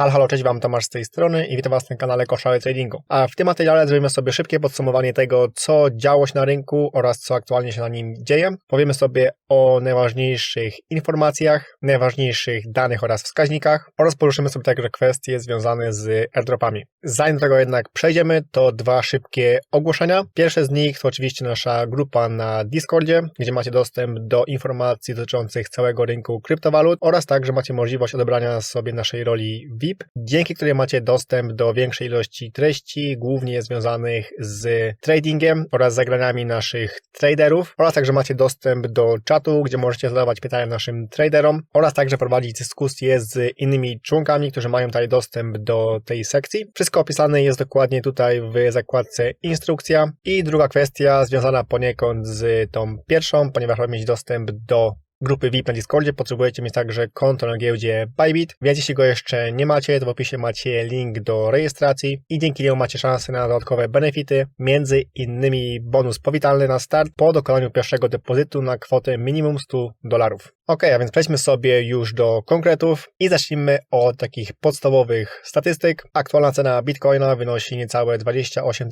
Halo, halo, cześć Wam, Tomasz z tej strony i witam Was na kanale Koszary Tradingu. A w tym materiale zrobimy sobie szybkie podsumowanie tego, co działo się na rynku oraz co aktualnie się na nim dzieje. Powiemy sobie o najważniejszych informacjach, najważniejszych danych oraz wskaźnikach oraz poruszymy sobie także kwestie związane z airdropami. Zanim do tego jednak przejdziemy, to dwa szybkie ogłoszenia. Pierwsze z nich to oczywiście nasza grupa na Discordzie, gdzie macie dostęp do informacji dotyczących całego rynku kryptowalut oraz także macie możliwość odebrania sobie naszej roli VIP, dzięki której macie dostęp do większej ilości treści, głównie związanych z tradingiem oraz zagraniami naszych traderów oraz także macie dostęp do czatu, gdzie możecie zadawać pytania naszym traderom oraz także prowadzić dyskusje z innymi członkami, którzy mają tutaj dostęp do tej sekcji. Wszystko opisane jest dokładnie tutaj w zakładce instrukcja. I druga kwestia związana poniekąd z tą pierwszą, ponieważ mamy mieć dostęp do grupy VIP na Discordzie, potrzebujecie mieć także konto na giełdzie Bybit, więc jeśli go jeszcze nie macie, to w opisie macie link do rejestracji i dzięki niemu macie szansę na dodatkowe benefity, między innymi bonus powitalny na start po dokonaniu pierwszego depozytu na kwotę minimum 100 dolarów. Ok, a więc przejdźmy sobie już do konkretów i zacznijmy od takich podstawowych statystyk. Aktualna cena Bitcoina wynosi niecałe 28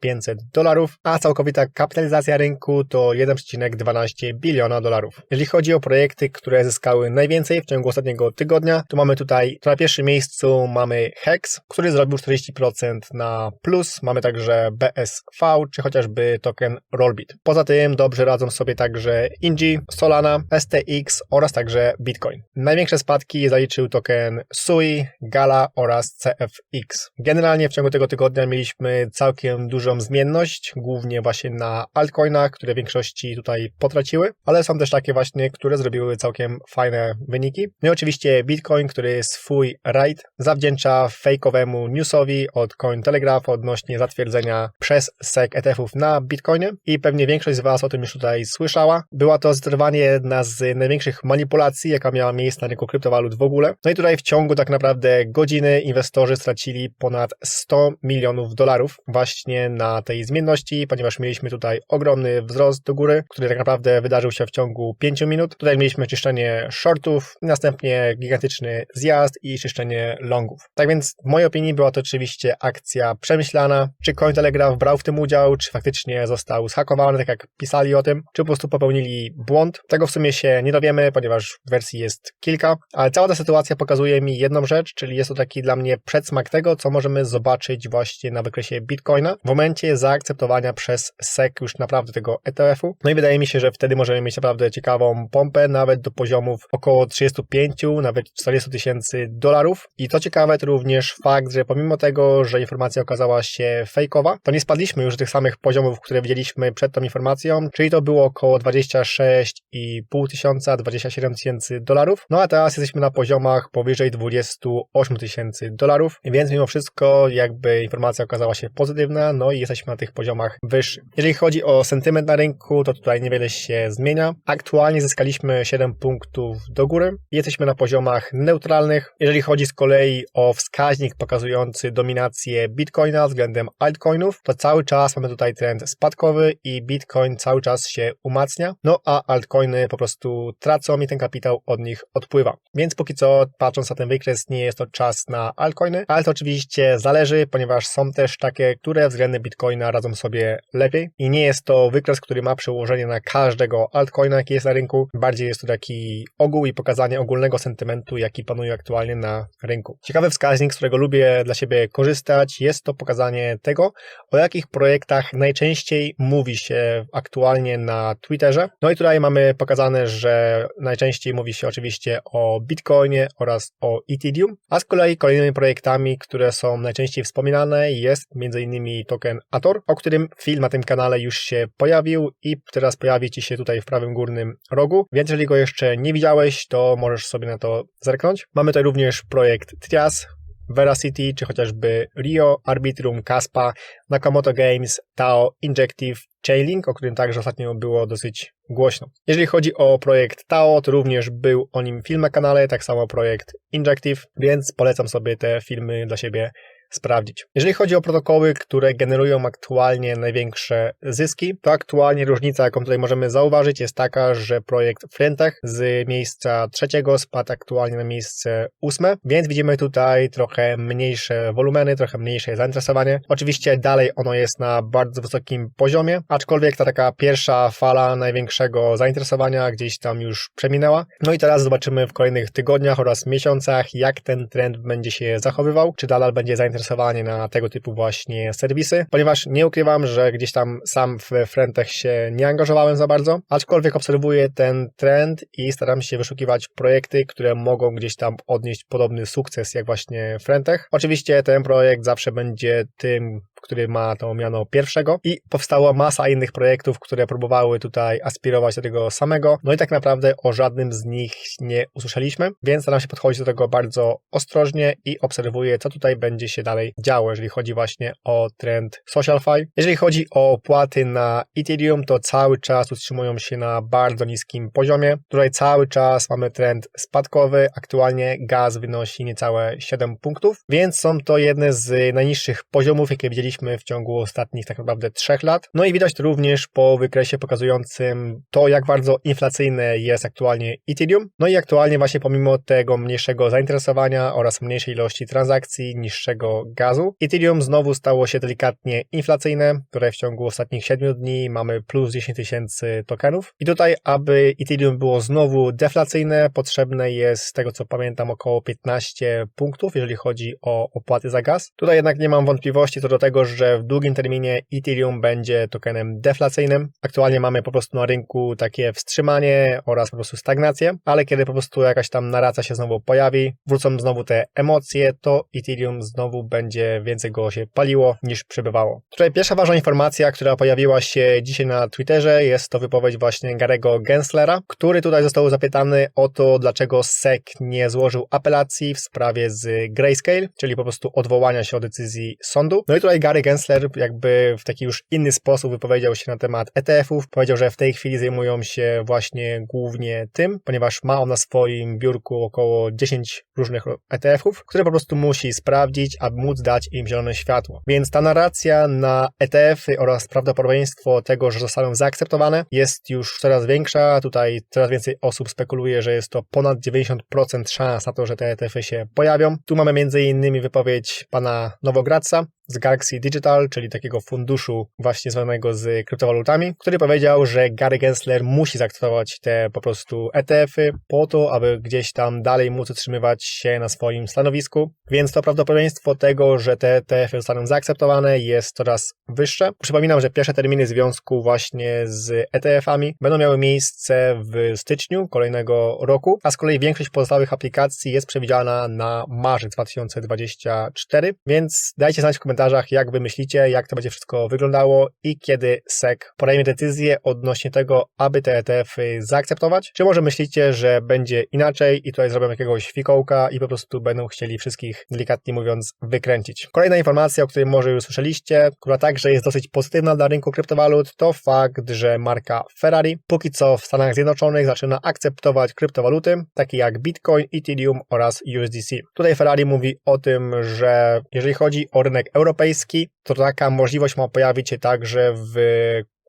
500 dolarów, a całkowita kapitalizacja rynku to 1,12 biliona dolarów. Jeżeli chodzi o projekty, które zyskały najwięcej w ciągu ostatniego tygodnia, to mamy tutaj na pierwszym miejscu mamy Hex, który zrobił 40% na plus. Mamy także BSV, czy chociażby token Rollbit. Poza tym dobrze radzą sobie także Ingi, Solana, STX oraz także Bitcoin. Największe spadki zaliczył token SUI, Gala oraz CFX. Generalnie w ciągu tego tygodnia mieliśmy całkiem dużą zmienność, głównie właśnie na altcoinach, które w większości tutaj potraciły, ale są też takie właśnie, które zrobiły całkiem fajne wyniki. No i oczywiście Bitcoin, który swój raid zawdzięcza fejkowemu newsowi od Cointelegraph odnośnie zatwierdzenia przez SEC ETF-ów na Bitcoinie i pewnie większość z Was o tym już tutaj słyszała. Była to zdecydowanie jedna z największych manipulacji, jaka miała miejsce na rynku kryptowalut w ogóle. No i tutaj w ciągu tak naprawdę godziny inwestorzy stracili ponad 100 milionów dolarów właśnie na tej zmienności, ponieważ mieliśmy tutaj ogromny wzrost do góry, który tak naprawdę wydarzył się w ciągu 5 minut. Tutaj mieliśmy czyszczenie shortów, następnie gigantyczny zjazd i czyszczenie longów. Tak więc w mojej opinii była to oczywiście akcja przemyślana. Czy Cointelegraph brał w tym udział, czy faktycznie został zhakowany, tak jak pisali o tym, czy po prostu popełnili błąd. Tego w sumie się nie dowiemy, ponieważ wersji jest kilka, ale cała ta sytuacja pokazuje mi jedną rzecz, czyli jest to taki dla mnie przedsmak tego, co możemy zobaczyć właśnie na wykresie Bitcoina w momencie zaakceptowania przez SEC już naprawdę tego ETF-u. No i wydaje mi się, że wtedy możemy mieć naprawdę ciekawą pompę, nawet do poziomów około 35, nawet 40 tysięcy dolarów. I to ciekawe to również fakt, że pomimo tego, że informacja okazała się fejkowa, to nie spadliśmy już do tych samych poziomów, które widzieliśmy przed tą informacją, czyli to było około 26,5 tysiąca, 27 tysięcy dolarów. No a teraz jesteśmy na poziomach powyżej 28 tysięcy dolarów, więc mimo wszystko jakby informacja okazała się pozytywna, no i jesteśmy na tych poziomach wyższych. Jeżeli chodzi o sentyment na rynku, to tutaj niewiele się zmienia. Aktualnie zyskaliśmy 7 punktów do góry jesteśmy na poziomach neutralnych. Jeżeli chodzi z kolei o wskaźnik pokazujący dominację Bitcoina względem altcoinów, to cały czas mamy tutaj trend spadkowy i Bitcoin cały czas się umacnia, no a altcoiny po prostu tracą i ten kapitał od nich odpływa. Więc póki co, patrząc na ten wykres, nie jest to czas na altcoiny, ale to oczywiście zależy, ponieważ są też takie, które względem Bitcoina radzą sobie lepiej i nie jest to wykres, który ma przełożenie na każdego altcoina, jaki jest na rynku. Bardziej jest to taki ogół i pokazanie ogólnego sentymentu, jaki panuje aktualnie na rynku. Ciekawy wskaźnik, z którego lubię dla siebie korzystać, jest to pokazanie tego, o jakich projektach najczęściej mówi się aktualnie na Twitterze. No i tutaj mamy pokazane, że najczęściej mówi się oczywiście o Bitcoinie oraz o Ethereum, a z kolei kolejnymi projektami, które są najczęściej wspominane jest m.in. token Ator, o którym film na tym kanale już się pojawił i teraz pojawi Ci się tutaj w prawym górnym rogu, więc jeżeli go jeszcze nie widziałeś, to możesz sobie na to zerknąć. Mamy tutaj również projekt Trias, Veracity, czy chociażby Rio, Arbitrum, Kaspa, Nakamoto Games, Tao, Injective, Chainlink, o którym także ostatnio było dosyć głośno. Jeżeli chodzi o projekt Tao, to również był o nim film na kanale, tak samo projekt Injective, więc polecam sobie te filmy dla siebie sprawdzić. Jeżeli chodzi o protokoły, które generują aktualnie największe zyski, to aktualnie różnica, jaką tutaj możemy zauważyć, jest taka, że projekt Frentech z miejsca trzeciego spadł aktualnie na miejsce ósme, więc widzimy tutaj trochę mniejsze wolumeny, trochę mniejsze zainteresowanie. Oczywiście dalej ono jest na bardzo wysokim poziomie, aczkolwiek ta taka pierwsza fala największego zainteresowania gdzieś tam już przeminęła. No i teraz zobaczymy w kolejnych tygodniach oraz miesiącach, jak ten trend będzie się zachowywał, czy dalej będzie zainteresowanie na tego typu właśnie serwisy, ponieważ nie ukrywam, że gdzieś tam sam w Frentech się nie angażowałem za bardzo, aczkolwiek obserwuję ten trend i staram się wyszukiwać projekty, które mogą gdzieś tam odnieść podobny sukces jak właśnie Frentech. Oczywiście ten projekt zawsze będzie tym który ma to miano pierwszego i powstała masa innych projektów, które próbowały tutaj aspirować do tego samego, no i tak naprawdę o żadnym z nich nie usłyszeliśmy, więc staram się podchodzić do tego bardzo ostrożnie i obserwuję, co tutaj będzie się dalej działo, jeżeli chodzi właśnie o trend SocialFi. Jeżeli chodzi o opłaty na Ethereum, to cały czas utrzymują się na bardzo niskim poziomie. Tutaj cały czas mamy trend spadkowy, aktualnie gaz wynosi niecałe 7 punktów, więc są to jedne z najniższych poziomów, jakie widzieliśmy w ciągu ostatnich tak naprawdę trzech lat. No i widać to również po wykresie pokazującym to, jak bardzo inflacyjne jest aktualnie Ethereum. No i aktualnie właśnie pomimo tego mniejszego zainteresowania oraz mniejszej ilości transakcji, niższego gazu, Ethereum znowu stało się delikatnie inflacyjne, które w ciągu ostatnich 7 dni mamy plus 10 tysięcy tokenów. I tutaj, aby Ethereum było znowu deflacyjne, potrzebne jest, z tego co pamiętam, około 15 punktów, jeżeli chodzi o opłaty za gaz. Tutaj jednak nie mam wątpliwości co do tego, że w długim terminie Ethereum będzie tokenem deflacyjnym. Aktualnie mamy po prostu na rynku takie wstrzymanie oraz po prostu stagnację, ale kiedy po prostu jakaś tam narracja się znowu pojawi, wrócą znowu te emocje, to Ethereum znowu będzie więcej go się paliło niż przebywało. Tutaj pierwsza ważna informacja, która pojawiła się dzisiaj na Twitterze, jest to wypowiedź właśnie Garego Genslera, który tutaj został zapytany o to, dlaczego SEC nie złożył apelacji w sprawie z Grayscale, czyli po prostu odwołania się od decyzji sądu. No i tutaj Gary Gensler jakby w taki już inny sposób wypowiedział się na temat ETF-ów. Powiedział, że w tej chwili zajmują się właśnie głównie tym, ponieważ ma on na swoim biurku około 10 różnych ETF-ów, które po prostu musi sprawdzić, aby móc dać im zielone światło. Więc ta narracja na ETF-y oraz prawdopodobieństwo tego, że zostaną zaakceptowane jest już coraz większa. Tutaj coraz więcej osób spekuluje, że jest to ponad 90% szans na to, że te ETF-y się pojawią. Tu mamy między innymi wypowiedź pana Nowogradca, z Galaxy Digital, czyli takiego funduszu właśnie zwanego z kryptowalutami, który powiedział, że Gary Gensler musi zaakceptować te po prostu ETF-y po to, aby gdzieś tam dalej móc utrzymywać się na swoim stanowisku, więc to prawdopodobieństwo tego, że te ETF-y zostaną zaakceptowane jest coraz wyższe. Przypominam, że pierwsze terminy związku właśnie z ETF-ami będą miały miejsce w styczniu kolejnego roku, a z kolei większość pozostałych aplikacji jest przewidziana na marzec 2024, więc dajcie znać w komentarzach, komentarzach, jak wy myślicie, jak to będzie wszystko wyglądało i kiedy SEC podejmie decyzję odnośnie tego, aby te ETF-y zaakceptować. Czy może myślicie, że będzie inaczej i tutaj zrobią jakiegoś fikołka i po prostu będą chcieli wszystkich, delikatnie mówiąc, wykręcić. Kolejna informacja, o której może już słyszeliście, która także jest dosyć pozytywna dla rynku kryptowalut, to fakt, że marka Ferrari póki co w Stanach Zjednoczonych zaczyna akceptować kryptowaluty, takie jak Bitcoin, Ethereum oraz USDC. Tutaj Ferrari mówi o tym, że jeżeli chodzi o rynek europejski, to taka możliwość ma pojawić się także w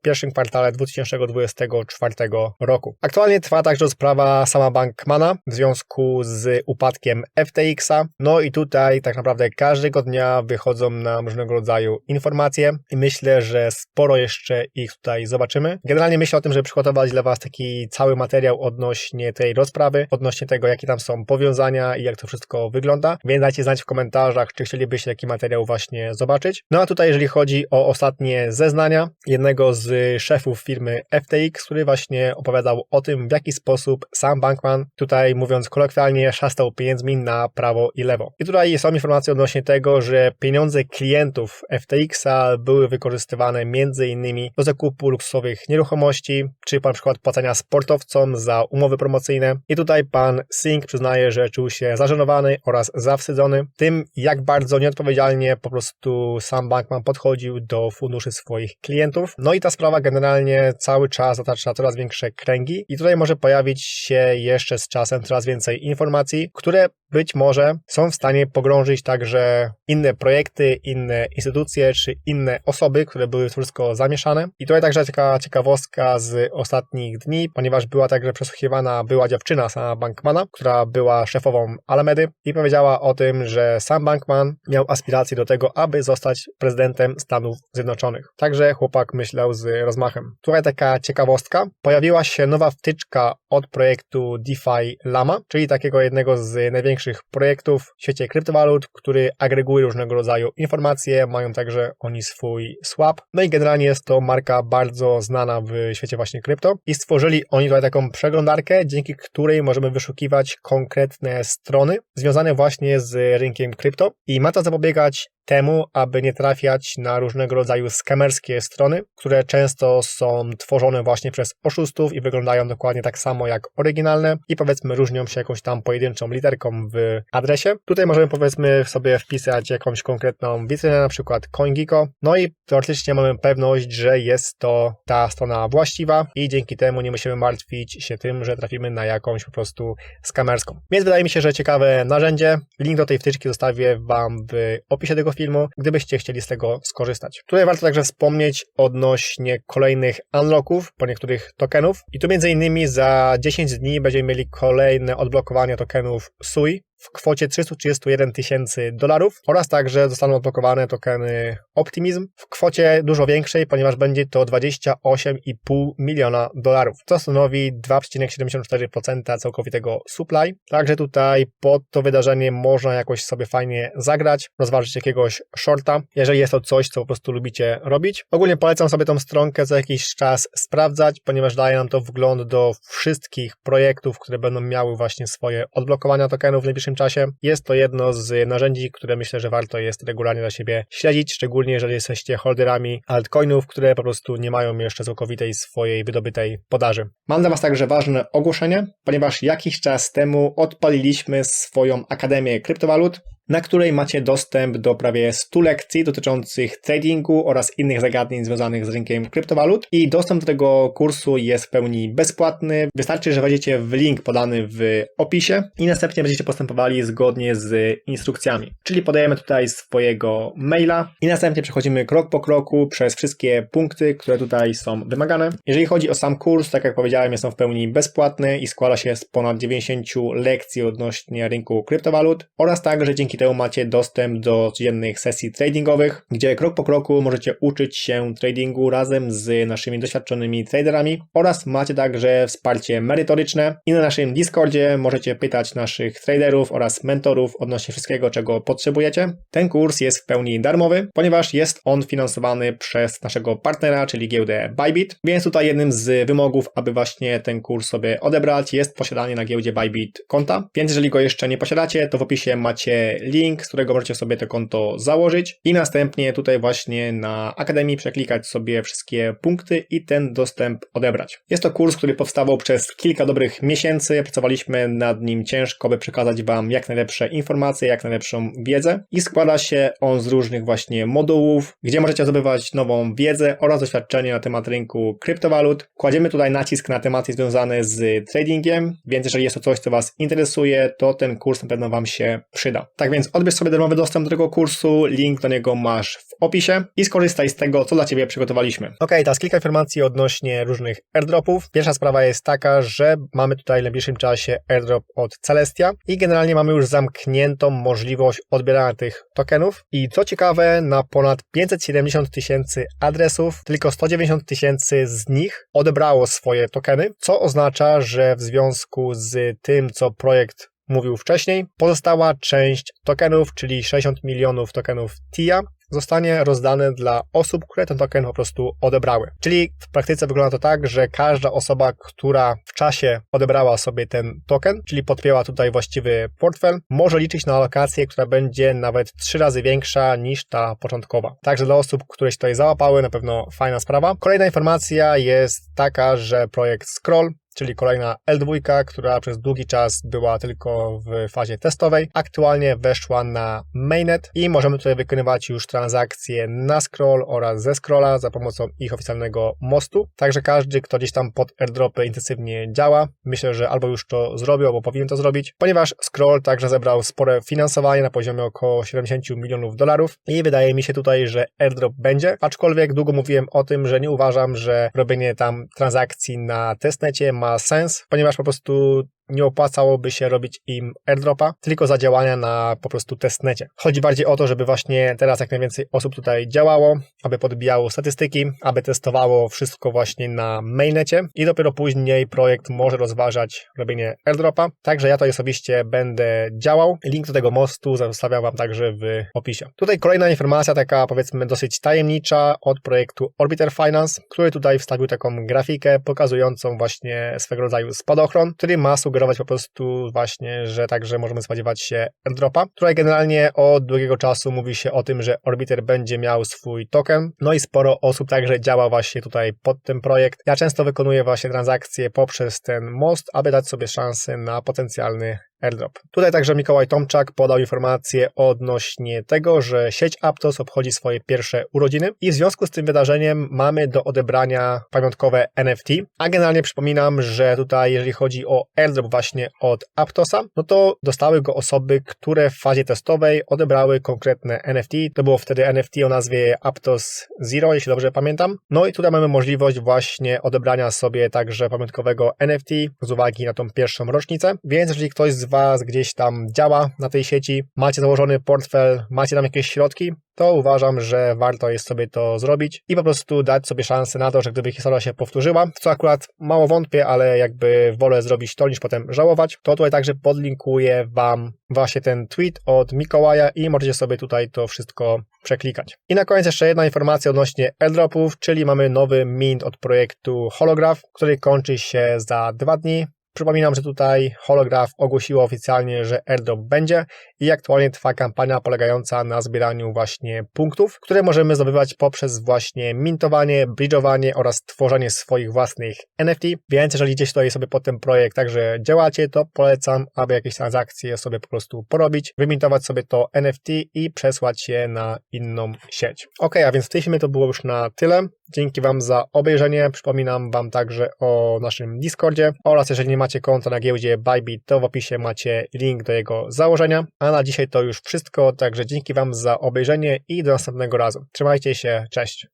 pierwszym kwartale 2024 roku. Aktualnie trwa także sprawa sama Bankmana w związku z upadkiem FTX-a. No i tutaj tak naprawdę każdego dnia wychodzą nam różnego rodzaju informacje i myślę, że sporo jeszcze ich tutaj zobaczymy. Generalnie myślę o tym, żeby przygotować dla Was taki cały materiał odnośnie tej rozprawy, odnośnie tego, jakie tam są powiązania i jak to wszystko wygląda. Więc dajcie znać w komentarzach, czy chcielibyście taki materiał właśnie zobaczyć. No a tutaj, jeżeli chodzi o ostatnie zeznania jednego z szefów firmy FTX, który właśnie opowiadał o tym, w jaki sposób sam Bankman, tutaj mówiąc kolokwialnie, szastał pieniędzmi na prawo i lewo. I tutaj są informacje odnośnie tego, że pieniądze klientów FTX-a były wykorzystywane innymi do zakupu luksusowych nieruchomości, czy na przykład płacenia sportowcom za umowy promocyjne. I tutaj pan Singh przyznaje, że czuł się zażenowany oraz zawstydzony tym, jak bardzo nieodpowiedzialnie po prostu sam Bankman podchodził do funduszy swoich klientów. No i ta sprawa generalnie cały czas otacza coraz większe kręgi i tutaj może pojawić się jeszcze z czasem coraz więcej informacji, które być może są w stanie pogrążyć także inne projekty, inne instytucje czy inne osoby, które były w wszystko zamieszane. I tutaj także taka ciekawostka z ostatnich dni, ponieważ była także przesłuchiwana była dziewczyna sama Bankmana, która była szefową Alamedy i powiedziała o tym, że sam Bankman miał aspiracje do tego, aby zostać prezydentem Stanów Zjednoczonych. Także chłopak myślał z rozmachem. Tutaj taka ciekawostka. Pojawiła się nowa wtyczka od projektu DeFi Lama, czyli takiego jednego z największych projektów w świecie kryptowalut, który agreguje różnego rodzaju informacje, mają także oni swój swap. No i generalnie jest to marka bardzo znana w świecie właśnie krypto i stworzyli oni tutaj taką przeglądarkę, dzięki której możemy wyszukiwać konkretne strony związane właśnie z rynkiem krypto i ma to zapobiegać temu, aby nie trafiać na różnego rodzaju skamerskie strony, które często są tworzone właśnie przez oszustów i wyglądają dokładnie tak samo jak oryginalne i powiedzmy różnią się jakąś tam pojedynczą literką w adresie. Tutaj możemy powiedzmy sobie wpisać jakąś konkretną witrynę, na przykład CoinGecko, no i teoretycznie mamy pewność, że jest to ta strona właściwa i dzięki temu nie musimy martwić się tym, że trafimy na jakąś po prostu skamerską. Więc wydaje mi się, że ciekawe narzędzie. Link do tej wtyczki zostawię Wam w opisie tego filmu, gdybyście chcieli z tego skorzystać. Tutaj warto także wspomnieć odnośnie kolejnych unlocków po niektórych tokenów i tu między innymi za 10 dni będziemy mieli kolejne odblokowanie tokenów SUI, w kwocie 331 tysięcy dolarów oraz także zostaną odblokowane tokeny Optimism w kwocie dużo większej, ponieważ będzie to 28,5 miliona dolarów, co stanowi 2,74% całkowitego supply. Także tutaj pod to wydarzenie można jakoś sobie fajnie zagrać, rozważyć jakiegoś shorta, jeżeli jest to coś, co po prostu lubicie robić. Ogólnie polecam sobie tą stronkę za jakiś czas sprawdzać, ponieważ daje nam to wgląd do wszystkich projektów, które będą miały właśnie swoje odblokowania tokenów w najbliższym czasie. Jest to jedno z narzędzi, które myślę, że warto jest regularnie dla siebie śledzić, szczególnie jeżeli jesteście holderami altcoinów, które po prostu nie mają jeszcze całkowitej swojej wydobytej podaży. Mam dla Was także ważne ogłoszenie, ponieważ jakiś czas temu odpaliliśmy swoją Akademię Kryptowalut na której macie dostęp do prawie 100 lekcji dotyczących tradingu oraz innych zagadnień związanych z rynkiem kryptowalut. I dostęp do tego kursu jest w pełni bezpłatny. Wystarczy, że wejdziecie w link podany w opisie i następnie będziecie postępowali zgodnie z instrukcjami. Czyli podajemy tutaj swojego maila i następnie przechodzimy krok po kroku przez wszystkie punkty, które tutaj są wymagane. Jeżeli chodzi o sam kurs, tak jak powiedziałem, jest on w pełni bezpłatny i składa się z ponad 90 lekcji odnośnie rynku kryptowalut oraz także dzięki temu macie dostęp do codziennych sesji tradingowych, gdzie krok po kroku możecie uczyć się tradingu razem z naszymi doświadczonymi traderami oraz macie także wsparcie merytoryczne. I na naszym Discordzie możecie pytać naszych traderów oraz mentorów odnośnie wszystkiego, czego potrzebujecie. Ten kurs jest w pełni darmowy, ponieważ jest on finansowany przez naszego partnera, czyli giełdę Bybit, więc tutaj jednym z wymogów, aby właśnie ten kurs sobie odebrać jest posiadanie na giełdzie Bybit konta, więc jeżeli go jeszcze nie posiadacie, to w opisie macie link, z którego możecie sobie to konto założyć i następnie tutaj właśnie na Akademii przeklikać sobie wszystkie punkty i ten dostęp odebrać. Jest to kurs, który powstawał przez kilka dobrych miesięcy. Pracowaliśmy nad nim ciężko, by przekazać Wam jak najlepsze informacje, jak najlepszą wiedzę i składa się on z różnych właśnie modułów, gdzie możecie zdobywać nową wiedzę oraz doświadczenie na temat rynku kryptowalut. Kładziemy tutaj nacisk na tematy związane z tradingiem, więc jeżeli jest to coś, co Was interesuje, to ten kurs na pewno Wam się przyda. Tak więc odbierz sobie darmowy dostęp do tego kursu, link do niego masz w opisie i skorzystaj z tego, co dla Ciebie przygotowaliśmy. Ok, teraz kilka informacji odnośnie różnych airdropów. Pierwsza sprawa jest taka, że mamy tutaj w najbliższym czasie airdrop od Celestia i generalnie mamy już zamkniętą możliwość odbierania tych tokenów i co ciekawe, na ponad 570 tysięcy adresów tylko 190 tysięcy z nich odebrało swoje tokeny, co oznacza, że w związku z tym, co projekt mówił wcześniej. Pozostała część tokenów, czyli 60 milionów tokenów TIA, zostanie rozdane dla osób, które ten token po prostu odebrały. Czyli w praktyce wygląda to tak, że każda osoba, która w czasie odebrała sobie ten token, czyli podpięła tutaj właściwy portfel, może liczyć na alokację, która będzie nawet trzy razy większa niż ta początkowa. Także dla osób, które się tutaj załapały, na pewno fajna sprawa. Kolejna informacja jest taka, że projekt Scroll czyli kolejna L2, która przez długi czas była tylko w fazie testowej. Aktualnie weszła na mainnet i możemy tutaj wykonywać już transakcje na scroll oraz ze scrolla za pomocą ich oficjalnego mostu. Także każdy, kto gdzieś tam pod airdropy intensywnie działa, myślę, że albo już to zrobił, albo powinien to zrobić, ponieważ scroll także zebrał spore finansowanie na poziomie około 70 milionów dolarów i wydaje mi się tutaj, że airdrop będzie, aczkolwiek długo mówiłem o tym, że nie uważam, że robienie tam transakcji na testnecie ma sens, ponieważ po prostu nie opłacałoby się robić im airdropa, tylko za działania na po prostu testnecie. Chodzi bardziej o to, żeby właśnie teraz jak najwięcej osób tutaj działało, aby podbijało statystyki, aby testowało wszystko właśnie na mainnecie i dopiero później projekt może rozważać robienie airdropa. Także ja to osobiście będę działał. Link do tego mostu zostawiam Wam także w opisie. Tutaj kolejna informacja, taka powiedzmy dosyć tajemnicza od projektu Orbiter Finance, który tutaj wstawił taką grafikę pokazującą właśnie swego rodzaju spadochron, który ma sugerować sugerować po prostu właśnie, że także możemy spodziewać się airdropa. Tutaj generalnie od długiego czasu mówi się o tym, że Orbiter będzie miał swój token, no i sporo osób także działa właśnie tutaj pod ten projekt. Ja często wykonuję właśnie transakcje poprzez ten most, aby dać sobie szansę na potencjalny airdrop. Tutaj także Mikołaj Tomczak podał informację odnośnie tego, że sieć Aptos obchodzi swoje pierwsze urodziny i w związku z tym wydarzeniem mamy do odebrania pamiątkowe NFT, a generalnie przypominam, że tutaj jeżeli chodzi o airdrop właśnie od Aptosa, no to dostały go osoby, które w fazie testowej odebrały konkretne NFT. To było wtedy NFT o nazwie Aptos Zero, jeśli dobrze pamiętam. No i tutaj mamy możliwość właśnie odebrania sobie także pamiątkowego NFT z uwagi na tą pierwszą rocznicę, więc jeżeli ktoś z Was gdzieś tam działa na tej sieci, macie założony portfel, macie tam jakieś środki, to uważam, że warto jest sobie to zrobić i po prostu dać sobie szansę na to, że gdyby historia się powtórzyła, co akurat mało wątpię, ale jakby wolę zrobić to niż potem żałować, to tutaj także podlinkuję Wam właśnie ten tweet od Mikołaja i możecie sobie tutaj to wszystko przeklikać. I na koniec jeszcze jedna informacja odnośnie airdropów, czyli mamy nowy mint od projektu Holograph, który kończy się za dwa dni. Przypominam, że tutaj Holograph ogłosiło oficjalnie, że airdrop będzie i aktualnie trwa kampania polegająca na zbieraniu właśnie punktów, które możemy zdobywać poprzez właśnie mintowanie, bridgeowanie oraz tworzenie swoich własnych NFT. Więc jeżeli gdzieś tutaj sobie pod ten projekt także działacie, to polecam, aby jakieś transakcje sobie po prostu porobić, wymintować sobie to NFT i przesłać je na inną sieć. Ok, a więc w tej filmie to było już na tyle. Dzięki Wam za obejrzenie. Przypominam Wam także o naszym Discordzie oraz jeżeli nie macie konta na giełdzie Bybit, to w opisie macie link do jego założenia. A na dzisiaj to już wszystko, także dzięki Wam za obejrzenie i do następnego razu. Trzymajcie się, cześć!